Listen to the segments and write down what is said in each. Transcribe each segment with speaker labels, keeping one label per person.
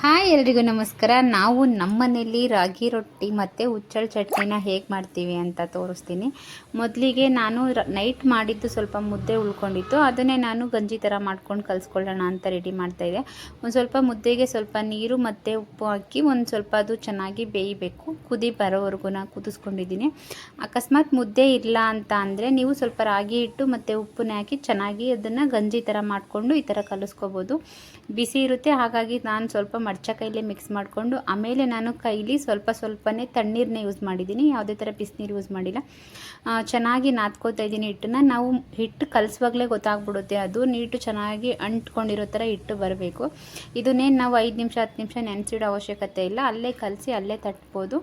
Speaker 1: Hi ಎಲ್ರಿಗೂ ನಮಸ್ಕಾರ. ನಾವು ನಮ್ಮನೆಯಲ್ಲಿ ರಾಗಿ ರೊಟ್ಟಿ ಮತ್ತು ಹುಚ್ಚಳ ಚಟ್ನಿನ ಹೇಗೆ ಮಾಡ್ತೀವಿ ಅಂತ ತೋರಿಸ್ತೀನಿ. ಮೊದಲಿಗೆ ನಾನು ನೈಟ್ ಮಾಡಿದ್ದು ಸ್ವಲ್ಪ ಮುದ್ದೆ ಉಳ್ಕೊಂಡಿತ್ತು. ಅದನ್ನೇ ನಾನು ಗಂಜಿ ಥರ ಮಾಡ್ಕೊಂಡು ಕಲಿಸ್ಕೊಳ್ಳೋಣ ಅಂತ ರೆಡಿ ಮಾಡ್ತಾಯಿದ್ದೆ ಒಂದು ಸ್ವಲ್ಪ ಮುದ್ದೆಗೆ ಸ್ವಲ್ಪ ನೀರು ಮತ್ತು ಉಪ್ಪು ಹಾಕಿ ಒಂದು ಸ್ವಲ್ಪ ಅದು ಚೆನ್ನಾಗಿ ಬೇಯಬೇಕು. ಕುದಿ ಬರೋವರೆಗೂ ನಾನು ಕುದಿಸ್ಕೊಂಡಿದ್ದೀನಿ. ಅಕಸ್ಮಾತ್ ಮುದ್ದೆ ಇಲ್ಲ ಅಂತ ಅಂದರೆ ನೀವು ಸ್ವಲ್ಪ ರಾಗಿ ಹಿಟ್ಟು ಮತ್ತು ಉಪ್ಪನ್ನ ಹಾಕಿ ಚೆನ್ನಾಗಿ ಅದನ್ನು ಗಂಜಿ ಥರ ಮಾಡಿಕೊಂಡು ಈ ಥರ ಕಲಿಸ್ಕೋಬೋದು. ಬಿಸಿ ಇರುತ್ತೆ. ಹಾಗಾಗಿ ನಾನು ಸ್ವಲ್ಪ ಮಡ್ಚ ಕೈಲಿ ಮಿಕ್ಸ್ ಮಾಡಿಕೊಂಡು, ಆಮೇಲೆ ನಾನು ಕೈಲಿ ಸ್ವಲ್ಪ ಸ್ವಲ್ಪನೇ ತಣ್ಣೀರನ್ನ ಯೂಸ್ ಮಾಡಿದ್ದೀನಿ. ಯಾವುದೇ ಥರ ಬಿಸಿನೀರು ಯೂಸ್ ಮಾಡಿಲ್ಲ. ಚೆನ್ನಾಗಿ ನಾದ್ಕೋತಾ ಇದ್ದೀನಿ ಹಿಟ್ಟನ್ನ. ನಾವು ಹಿಟ್ಟು ಕಲಿಸುವಾಗಲೇ ಗೊತ್ತಾಗ್ಬಿಡುತ್ತೆ ಅದು. ನೀಟು ಚೆನ್ನಾಗಿ ಅಂಟ್ಕೊಂಡಿರೋ ಥರ ಹಿಟ್ಟು ಬರಬೇಕು. ಇದನ್ನೇನು ನಾವು ಐದು ನಿಮಿಷ, ಹತ್ತು ನಿಮಿಷ ನೆನೆಸಿಡೋ ಅವಶ್ಯಕತೆ ಇಲ್ಲ. ಅಲ್ಲೇ ಕಲಸಿ, ಅಲ್ಲೇ ತಟ್ಬೋದು.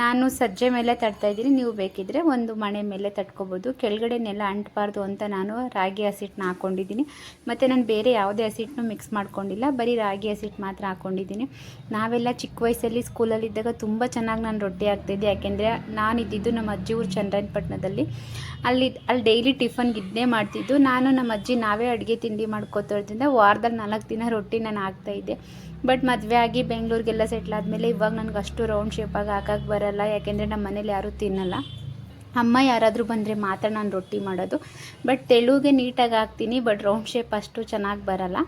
Speaker 1: ನಾನು ಸಜ್ಜೆ ಮೇಲೆ ತಟ್ತಾ ಇದ್ದೀನಿ. ನೀವು ಬೇಕಿದ್ರೆ ಒಂದು ಮಣೆ ಮೇಲೆ ತಟ್ಕೋಬೋದು. ಕೆಳಗಡೆನೆಲ್ಲ ಅಂಟಬಾರ್ದು ಅಂತ ನಾನು ರಾಗಿ ಹಸಿಟ್ಟನ್ನ ಹಾಕ್ಕೊಂಡಿದ್ದೀನಿ ಮತ್ತು ನಾನು ಬೇರೆ ಯಾವುದೇ ಹಸಿಟ್ಟನ್ನು ಮಿಕ್ಸ್ ಮಾಡ್ಕೊಂಡಿಲ್ಲ. ಬರೀ ರಾಗಿ ಹಸಿಟ್ಟು ಮಾತ್ರ ಹಾಕ್ಕೊಂಡಿದ್ದೀನಿ ನಾವೆಲ್ಲ ಚಿಕ್ಕ ವಯಸ್ಸಲ್ಲಿ ಸ್ಕೂಲಲ್ಲಿದ್ದಾಗ ತುಂಬ ಚೆನ್ನಾಗಿ ನಾನು ರೊಟ್ಟಿ ಆಗ್ತಿದ್ದೆ. ಯಾಕೆಂದರೆ ನಾನು ಇದ್ದಿದ್ದು ನಮ್ಮ ಅಜ್ಜಿ ಊರು ಚಂದ್ರಾಯಪಟ್ಟಣದಲ್ಲಿ ಅಲ್ಲಿ ಅಲ್ಲಿ ಡೈಲಿ ಟಿಫನ್ ಇದನ್ನೇ ಮಾಡ್ತಿದ್ದು. ನಾನು ನಮ್ಮ ಅಜ್ಜಿ ನಾವೇ ಅಡುಗೆ ತಿಂಡಿ ಮಾಡ್ಕೋತಿರೋದ್ರಿಂದ ವಾರದಲ್ಲಿ ನಾಲ್ಕು ದಿನ ರೊಟ್ಟಿ ನಾನು ಆಗ್ತಾಯಿದ್ದೆ ಬಟ್ ಮದುವೆ ಆಗಿ ಬೆಂಗಳೂರಿಗೆಲ್ಲ ಸೆಟ್ಲ್ ಆದಮೇಲೆ ಇವಾಗ ನನಗೆ ಅಷ್ಟು ರೌಂಡ್ ಶೇಪಾಗಿ ಹಾಕಕ್ಕೆ ಬರಲ್ಲ. ಯಾಕೆಂದರೆ ನಮ್ಮ ಮನೇಲಿ ಯಾರೂ ತಿನ್ನಲ್ಲ. ಅಮ್ಮ ಯಾರಾದರೂ ಬಂದರೆ ಮಾತ್ರ ನಾನು ರೊಟ್ಟಿ ಮಾಡೋದು. ಬಟ್ ತೆಳುಗೆ ನೀಟಾಗಿ ಹಾಕ್ತೀನಿ ಬಟ್ ರೌಂಡ್ ಶೇಪ್ ಅಷ್ಟು ಚೆನ್ನಾಗಿ ಬರಲ್ಲ.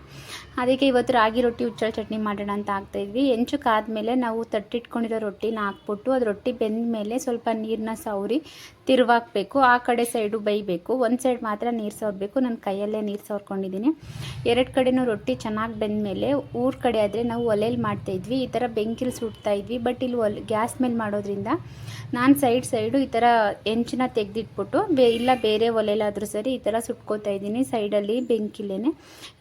Speaker 1: ಅದಕ್ಕೆ ಇವತ್ತು ರಾಗಿ ರೊಟ್ಟಿ ಹುಚ್ಚಳ ಚಟ್ನಿ ಮಾಡೋಣ ಅಂತ ಹಾಕ್ತಾಯಿದ್ವಿ ಮೇಲೆ ನಾವು ತಟ್ಟಿಟ್ಕೊಂಡಿರೋ ರೊಟ್ಟಿನ ಹಾಕ್ಬಿಟ್ಟು ಅದು ರೊಟ್ಟಿ ಬೆಂದ ಮೇಲೆ ಸ್ವಲ್ಪ ನೀರನ್ನ ಸವರಿ ತಿರುವಾಕಬೇಕು. ಆ ಕಡೆ ಸೈಡು ಬೈಬೇಕು ಒಂದು ಸೈಡ್ ಮಾತ್ರ ನೀರು ಸವರಬೇಕು. ನಾನು ಕೈಯಲ್ಲೇ ನೀರು ಸವರ್ಕೊಂಡಿದ್ದೀನಿ ಎರಡು ಕಡೆನೂ ರೊಟ್ಟಿ ಚೆನ್ನಾಗಿ ಬೆಂದ ಮೇಲೆ ಊರ ಕಡೆ ಆದರೆ ನಾವು ಒಲೆಯಲ್ಲಿ ಮಾಡ್ತಾಯಿದ್ವಿ ಈ ಥರ ಬೆಂಕಿಲಿ ಸುಡ್ತಾ ಇದ್ವಿ. ಬಟ್ ಇಲ್ಲಿ ಒಲೆ, ಗ್ಯಾಸ್ ಮೇಲೆ ಮಾಡೋದ್ರಿಂದ ನಾನು ಸೈಡ್ ಸೈಡು ಈ ಥರ ಹೆಂಚನ್ನ ತೆಗೆದಿಟ್ಬಿಟ್ಟು, ಬೇ ಇಲ್ಲ ಬೇರೆ ಒಲೆಲಾದರೂ ಸರಿ ಈ ಥರ ಸುಟ್ಕೋತಾ ಇದ್ದೀನಿ. ಸೈಡಲ್ಲಿ ಬೆಂಕಿಲೇ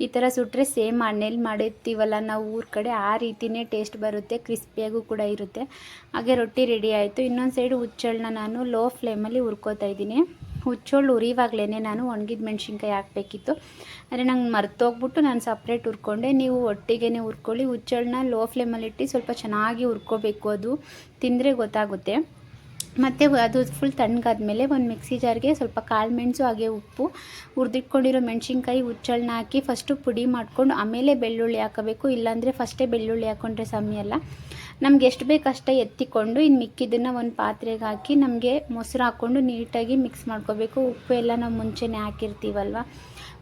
Speaker 1: ಈ ಥರ ಸುಟ್ಟರೆ ಸೇಮ್ ಮನೇಲಿ ಮಾಡಿರ್ತೀವಲ್ಲ ನಾವು ಊರ ಕಡೆ, ಆ ರೀತಿಯೇ ಟೇಸ್ಟ್ ಬರುತ್ತೆ, ಕ್ರಿಸ್ಪಿಯಾಗೂ ಕೂಡ ಇರುತ್ತೆ. ಹಾಗೆ ರೊಟ್ಟಿ ರೆಡಿ ಆಯಿತು. ಇನ್ನೊಂದು ಸೈಡ್ ಹುಚ್ಚಳನ್ನ ನಾನು ಲೋ ಫ್ಲೇಮಲ್ಲಿ ಹುರ್ಕೋತಾ ಇದ್ದೀನಿ. ಹುಚ್ಚೋಳು ಉರಿವಾಗಲೇ ನಾನು ಒಣಗಿದ ಮೆಣಸಿನ್ಕಾಯಿ ಹಾಕಬೇಕಿತ್ತು. ಅಂದರೆ ನಂಗೆ ಮರ್ತೋಗ್ಬಿಟ್ಟು ನಾನು ಸಪ್ರೇಟ್ ಹುರ್ಕೊಂಡೆ. ನೀವು ಒಟ್ಟಿಗೆ ಹುರ್ಕೊಳ್ಳಿ. ಹುಚ್ಚಳನ್ನ ಲೋ ಫ್ಲೇಮಲ್ಲಿಟ್ಟು ಸ್ವಲ್ಪ ಚೆನ್ನಾಗಿ ಹುರ್ಕೋಬೇಕು ಅದು. ತಿಂದರೆ ಗೊತ್ತಾಗುತ್ತೆ. ಮತ್ತು ಅದು ಫುಲ್ ತಣ್ಣಗಾದ್ಮೇಲೆ ಒಂದು ಮಿಕ್ಸಿ ಜಾರ್ಗೆ ಸ್ವಲ್ಪ ಕಾಳು ಮೆಣಸು, ಹಾಗೆ ಉಪ್ಪು ಹುರಿದಿಟ್ಕೊಂಡಿರೋ ಮೆಣಸಿನ್ಕಾಯಿ ಹುಚ್ಚಳನ್ನ ಹಾಕಿ ಫಸ್ಟು ಪುಡಿ ಮಾಡ್ಕೊಂಡು ಆಮೇಲೆ ಬೆಳ್ಳುಳ್ಳಿ ಹಾಕಬೇಕು. ಇಲ್ಲಾಂದರೆ ಫಸ್ಟೇ ಬೆಳ್ಳುಳ್ಳಿ ಹಾಕ್ಕೊಂಡ್ರೆ ಸಮಯಲ್ಲ ನಮ್ಗೆ ಎಷ್ಟು ಬೇಕು ಎತ್ತಿಕೊಂಡು ಇನ್ನು ಮಿಕ್ಕಿದ್ದನ್ನು ಒಂದು ಪಾತ್ರೆಗೆ ಹಾಕಿ ನಮಗೆ ಮೊಸರು ಹಾಕ್ಕೊಂಡು ನೀಟಾಗಿ ಮಿಕ್ಸ್ ಮಾಡ್ಕೋಬೇಕು. ಉಪ್ಪು ಎಲ್ಲ ನಾವು ಮುಂಚೆನೇ ಹಾಕಿರ್ತೀವಲ್ವ?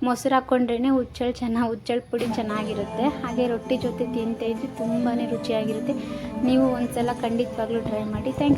Speaker 1: ಮೊಸರು ಹಾಕ್ಕೊಂಡ್ರೇ ಹುಚ್ಚಳು ಚೆನ್ನಾಗಿ, ಹುಚ್ಚಳು ಪುಡಿ ಚೆನ್ನಾಗಿರುತ್ತೆ. ಹಾಗೆ ರೊಟ್ಟಿ ಜೊತೆ ತಿಂತಾ ತುಂಬಾ ರುಚಿಯಾಗಿರುತ್ತೆ. ನೀವು ಒಂದ್ಸಲ ಖಂಡಿತವಾಗ್ಲೂ ಟ್ರೈ ಮಾಡಿ. ಥ್ಯಾಂಕ್